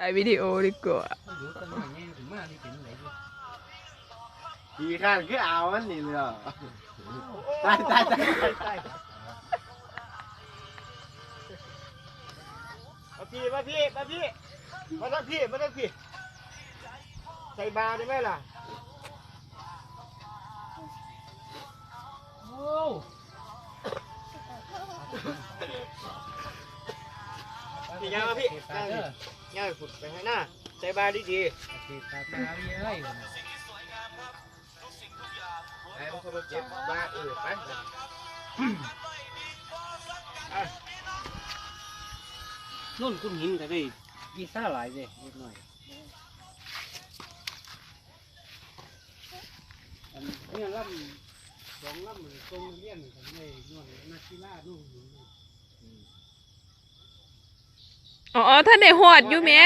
ถ่ายวิดีโอดีกว่าอยู่ตรงนี้นี่ถึงมาที่เป็นไหนอยู่ขี่ข้างคือเอามันนี่เลยเหรอตายตายตายตายตายมาพี่มาพี่มาพี่มาทั้งพี่มาทั้งพี่ใส่บาได้ไหมล่ะโอ้พี่ยังมาพี่ ยังเด้อยังขุดไปให้หน้าใส่บาดีดีติดตาตาพี่เอ้ยไอ้พวกเขาเจ็บบ้าเออไปนุ่นคุณหินก็ได้กี่ซ่าหลายเลยนิดหน่อยอันนี้ลำสองล่ำมันตรงเลี้ยนกันเลยนวลนักกีฬานู่นนี่ อ๋อท่านได้หอดอยู่แหม่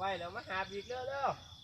ไว้แล้วมาหาบีกเร็วเร็วๆ